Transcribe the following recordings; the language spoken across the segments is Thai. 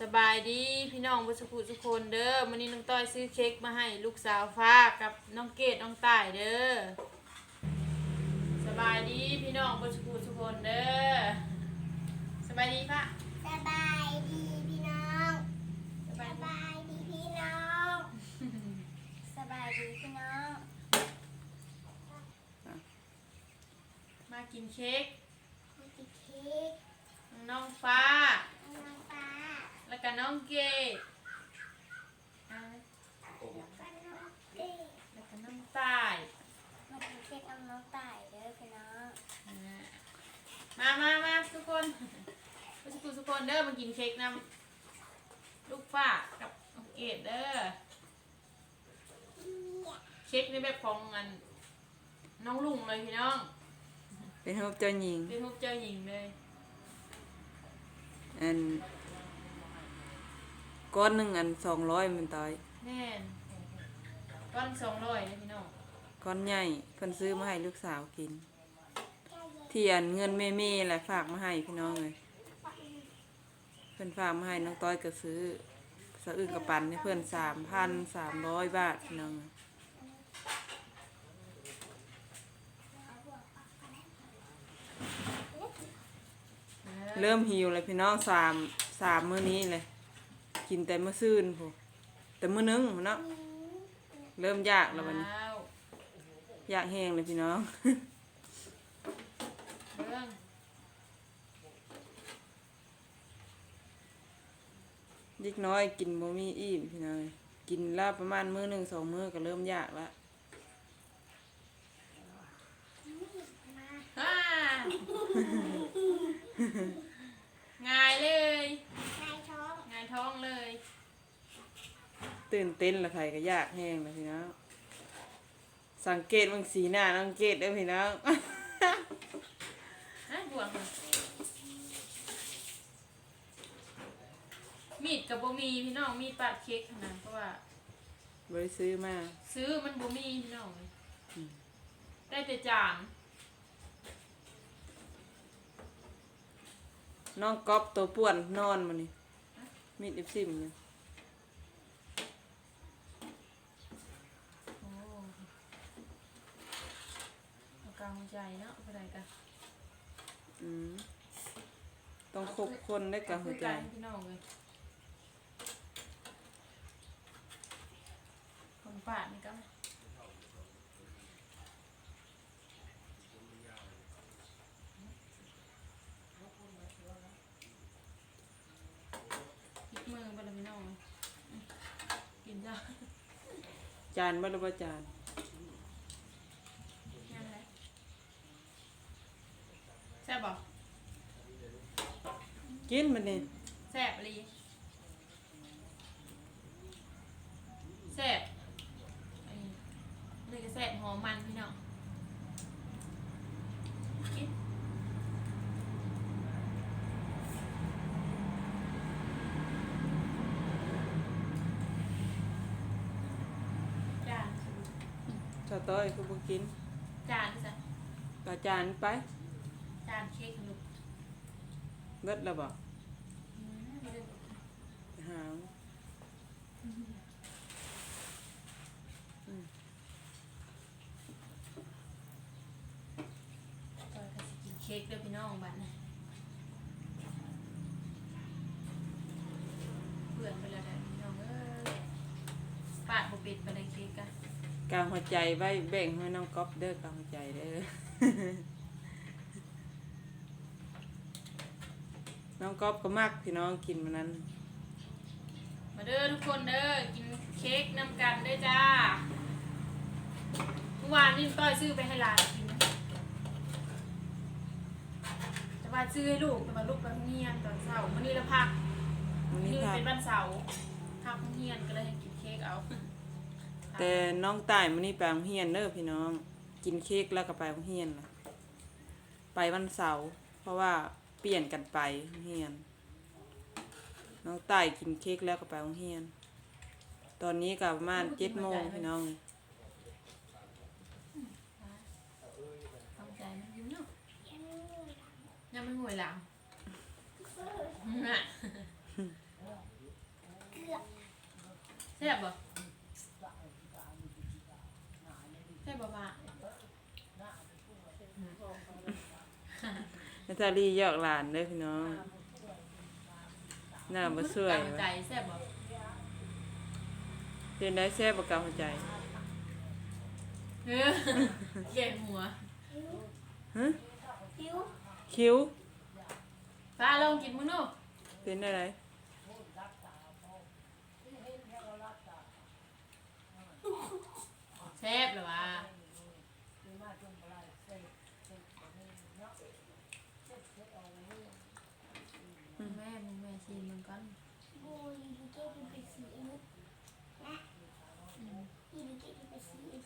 สบายดีพี่น้องบุษกุทุกคนเด้อมื้อนี้น้องต้อยซื้อเค้กมาให้ลูกสาวฟ้ากับน้องเกดน้องต่ายเด้อสบายดีพี่น้องบุษกุทุกคนเด้อสบายดีปะสบายดีพี่น้องสสบายดีบายดีพี่น้องสบายดีพี่น้องมากินเค้กมีกินเค้กน้องฟ้าน้องฟ้า แล้วก็น้องเกดอ่าแล้วก็น้องเต้แล้วก็น้องต่ายมากินเค้กกับน้องต่ายเด้อพี่น้อง อ่ามามามาทุกคนบุษกุทุกคนเด้อมากินเค้กนำลูกฟ้ากับน้องเกดเด้อเช็คในแบบของอันน้องลุงเลยพี่น้อง เป็นรูปเจ้าหญิงเป็นรูปเจ้าหญิงเลย อัน ก้อนหนึ่งอันสองร้อยมันตายแน่นก้อนสองร้อยเลยพี่น้องก้อนใหญ่เพิ่นซื้อมาให้ลูกสาวกินที่อันเงินแม่ๆแหละฝากมาให้พี่น้องเลยเพิ่นฝากมาให้น้องต้อยก็ซื้อสะอึกกระปันให้เพิ่นสามพันสามร้อยบาทพี่น้องเอ้ยเริ่มหิวเลยพี่น้องสามสามมื้อนี้เลย กินแต่มื้อซื่นพอแต่มื้อนึงพุ่นเนาะเริ่มยากแล้ววันนี้ว้าวอยากแห้งเลยพี่น้อง เบิ้งเด็กน้อยกินบ่มีอิ่มพี่น้องกินแล้วประมาณมื้อหนึ่งสองมื้อก็เริ่มยากละฮ่าง่ายเลยนาย ท้องง่ายท้องเลยตื่นเต้นละใครก็ยากแห้งเลยพี่น้องสังเกตบางสีหน้าสังเกตเด้อพี่น้องฮะบวกมามีดกับบ่มีพี่น้องมีดปาดเค้กเท่านั้นเพราะว่าบริซื้อมาซื้อมันบ่มีพี่น้องอืมได้แต่จานน้องก๊อฟตัวป่วนนอนมานี่ มีดอิบซิมเนี่ยโอ้เอากำใจเนาะไปไหนกันอืมต้องคบคนได้กับหัวใจคุยกันพี่น้องเลยคนป่านี่ก็พลิกมือไปเลยพี่น้องอืมกินจ้า จานบ่หรือบ่จานนั่นแหละแซ่บบ่กินมันนี่แซ่บอีหลีแซ่บอันนี้เลยก็แซ่บหอมมันพี่น้องกินจาน ชาวต้อยคือบ่กินจานสิก็จานไป จานเค้กลูกเบิดแล้วบ่อืมไม่ได้หาว ก็จะกินเค้กเด้วยพี่น้องบัดนะเบื่อไปแล้วแหละพี่น้องเอ้ยปาดบ่เป็ดไปเลยเค้กกัน กางหัวใจไว้แบ่งให้น้องก๊อฟเด้อกางหัวใจเด้อ น้องก๊อฟก็มักพี่น้องกินมันนั้น มาเด้อทุกคนเด้อกินเค้กนำกันเด้อจ้าเมื่อวานนี่ต้อยซื้อไปให้หลานกินแต่ว่าซื้อให้ลูกแต่ว่าลูกไปโรงเรียนตอนเช้าวันนี้เราพักวันนี่นี้ครับเป็นวันเสาร์พักโรงเรียนก็เลยให้กินเค้กเอา แต่น้องตายมื้อนี้ไปโรงเรียนเด้อพี่น้อง กินเค้กแล้วก็ไปโรงเรียนล่ะไปวันเสาร์เพราะว่าเปลี่ยนกันไปโรงเรียน น้องตายกินเค้กแล้วก็ไปโรงเรียน ตอนนี้ก็ประมาณเจ็ดโมงพี่น้องเข้าใจมันอยู่เนาะยังไม่หวยหลังน่ะซ่บบ่แซ่บบ่ปะนาตาลีหยอกหลานเด้อพี่น้องหน้าบ่สวยกำลังใจแซ่บบ่เป็นได้แซ่บบ่กำหัวใจเออเก่งหัวฮะคิ้วคิ้วปลาลองกินมื้อนู้เป็นอะไร ซ่บเหรอวะแม่มึงแม่ชิมมึงก่อนบูยีลิเกที่เป็นสีอึดนะยีลิเกที่เป็นสีอึด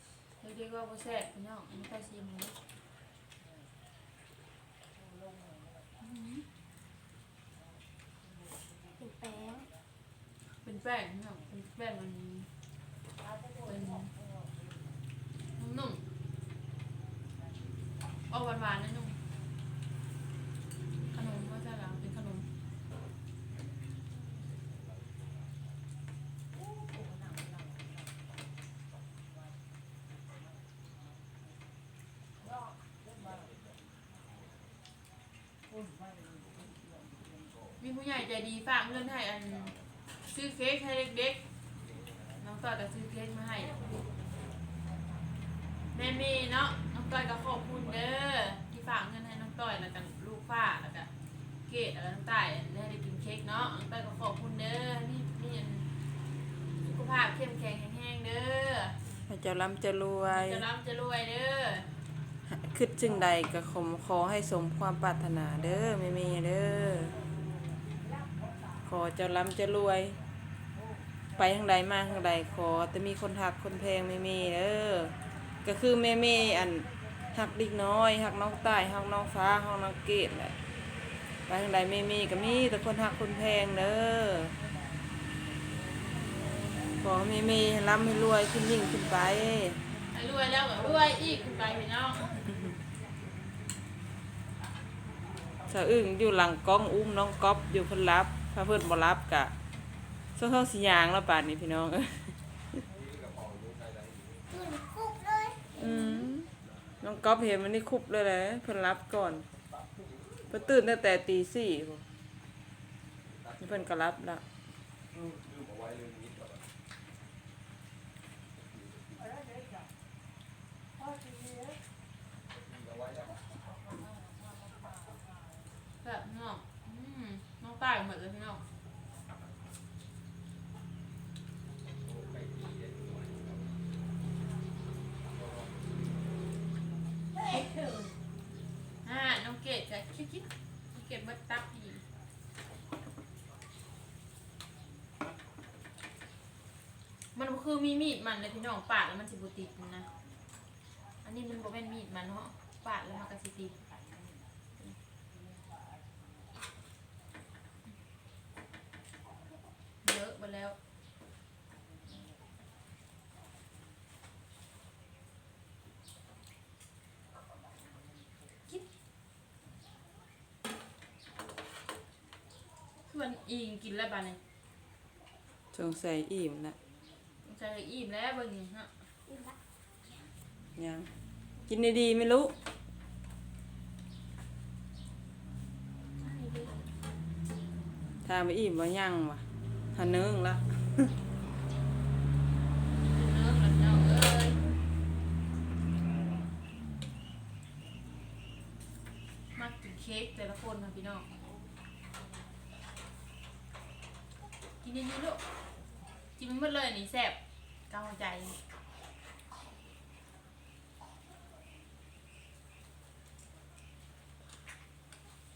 เรียกว่าบ่แซ่บพี่น้องไม่ค่อยชิมเลยเป็นแป้งเป็นแป้งพี่น้องเป็นแป้งมันเป็นนุ่ม ๆเอาหวานๆนะนุ่มขนมว่าจะหลังเป็นขนมมีผู้ใหญ่ใจดีฝากเงินให้อันซื้อเค้กให้เด็กๆ น้องต้อยก็ซื้อเค้กมาให้แม่มย์เนาะ ต้อยก็ขอบคุณเด้อที่ฝากเงินให้น้องต้อยแล้วกันลูกฝ้าแล้วก็เกดอะไรต่างๆได้ได้กินเค้กเนาะน้องต้อยก็ขอบคุณเด้อนี่นี่อันสุขภาพเข้มแข็งแห้งๆเด้อให้เจ้าล้ำจะรวยจะร่ำจะรวยเด้อคิดจึงใดก็ขอขอให้สมความปรารถนาเด้อแม่เมเด้อขอเจ้าล้ำจะรวย ไปทางใดมาทางใดขอแต่มีคนหักคนแพงแม่เมเด้อก็คือแม่เมอัน หักเดิกน้อยหักน้องใต้หักน้องฟ้าหักน้องเกดแหละไปทางใดแม่เมก็มีแต่คนหักคนแพงเด้อขอแม่เมให้ร่ำให้รวยขึ้นยิ่งขึ้นไปให้รวยแล้วก็รวยอีกขึ้นไปพี่น้องสะอึ้งอยู่หลังกล้องอุ้มน้องก๊อฟอยู่เพิ่นรับถ้าเพิ่นบ่รับกะเสื้อเขาสียางแล้วป่านนี้พี่น้อง ตื่นคุกเลย อืม น้องก๊อฟเห็นมันนี่คุบเลยแหละเพิ่นรับก่อนเพิ่นตื่นตั้งแต่ตีสี่นี่เพิ่นก็รับละแบบน้องอืมน้องตายหมดเลยพี่น้อง มันก็คือมีมีดมันเลยพี่น้องปาดแล้วมันสิบุติดนะ อันนี้มันบ่เป็นมีดมันเนาะปาดแล้วมันก็สิติดเลอะไปแล้วคือมันอิงกินแล้วบ้านี่สงสัยอิ่มละ ใจอิ่มแล้วเบางทีฮะอีกละยังกินดีๆไม่รู้ให้ดีถ้าไม่อิ่มว่ายังวะหันเนึงละเนื้อกับเนื้อเอ้ยมากินเค้กแต่ละคนค่ะพี่น้องกินดีๆลูกกินมันหมดเลยนี่แซ่บ กาวใจ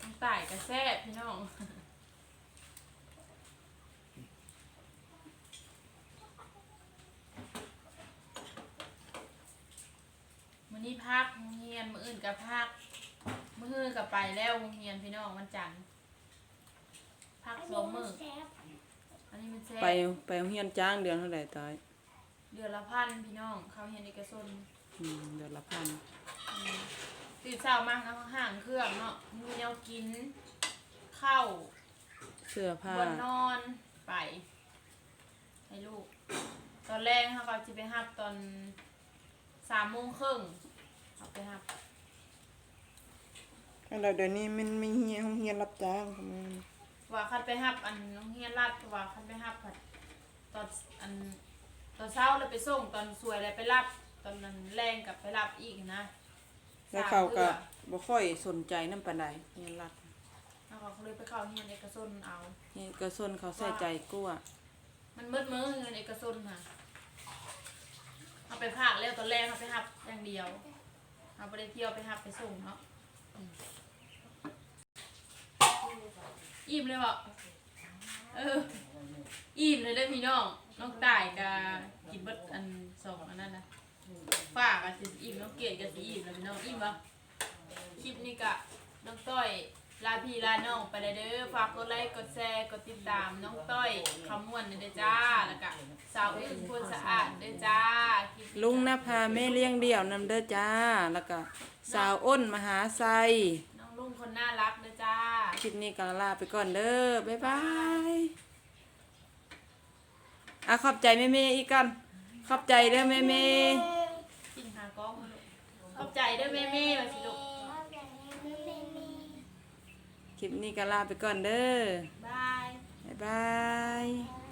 น้ำตายก็แซ่บพี่น้องมื้อนี้พักโรงเรียนมื้ออื่นก็พักมื้ออื่นก็ไปแล้วโรงเรียนพี่น้องวันจันทร์พักอันสนี้องมัมื้นอแซ่บอันนี้มันแซ่ไปบไปโรงเรียนจ้างเดือนเท่าไหร่ตาย เดือนละพันพี่น้อง เขาเรียนเอกชนอืมเดือนละพันอืมตื่นเช้ามาแล้วห่างเครื่องเนาะมีแนวกิน ข้าวเสื้อผ้าบนนอนไปให้ให้ลูก ตอนแรกเขาก็จะไปหับตอนสามโมงครึ่งเอาไปหับแล้วเดี๋ยวนี้มันไม่เฮียนเฮียนรับจ้างทำไมว่าคันไปหับอันน้องเฮียนรัดว่าคันไปหับผัดตอนอัน ตอนเช้าแล้วไปส่งตอนสวยแล้วไปรับ ตอนนั้นแรงกลับไปรับอีกนะแล้วเขาก็บ่ค่อยสนใจนำปานใดเฮียนรัดแล้วเขาก็เลยไปเข้าเฮียนเอกชนเอาเฮียนก็ส่วนเขาใส่ใจกลัวมันมืดมือเงินเอกชนค่ะเอาไปภาคแล้วตอนแรกเขาไปหับอย่างเดียวเอาไปได้เที่ยวไปหับไปส่งเนาะอืมอิ่มเลยบ่เอออิ่มเลยเด้อพี่น้อง น้องต่ายกับกินเบิดอันสองอันนั้นนะฝ้ากับสิอิ่มน้องเกดกับสิอิ่มแล้วพี่น้องอิ่มบ่คลิปนี้กะน้องต้อยลาพี่ลาน้องไปเลยเด้อฝากกดไลค์กดแชร์กดติดตามน้องต้อยคำม่วนเด้อจ้าแล้วก็สาวอื่นพูดสะอาดเด้อจ้าคลิปนี้ลุงนภาแม่เลี้ยงเดี่ยวนำเด้อจ้า แล้วก็สาวอ้นมหาไซน้องลุงคนน่ารักเด้อจ้า คลิปนี้ก็ลาไปก่อนเด้อบ๊ายบาย อะขอบใจแม่เมย์อีกก่อนขอบใจเด้อแม่เมย์กินหากล้องมาลูกขอบใจเด้อแม่แม่มาสิลูกเอาแบบนี้ไม่ไม่ไม่คลิปนี้ก็ลาไปก่อนเด้อบายบ๊ายบายเอา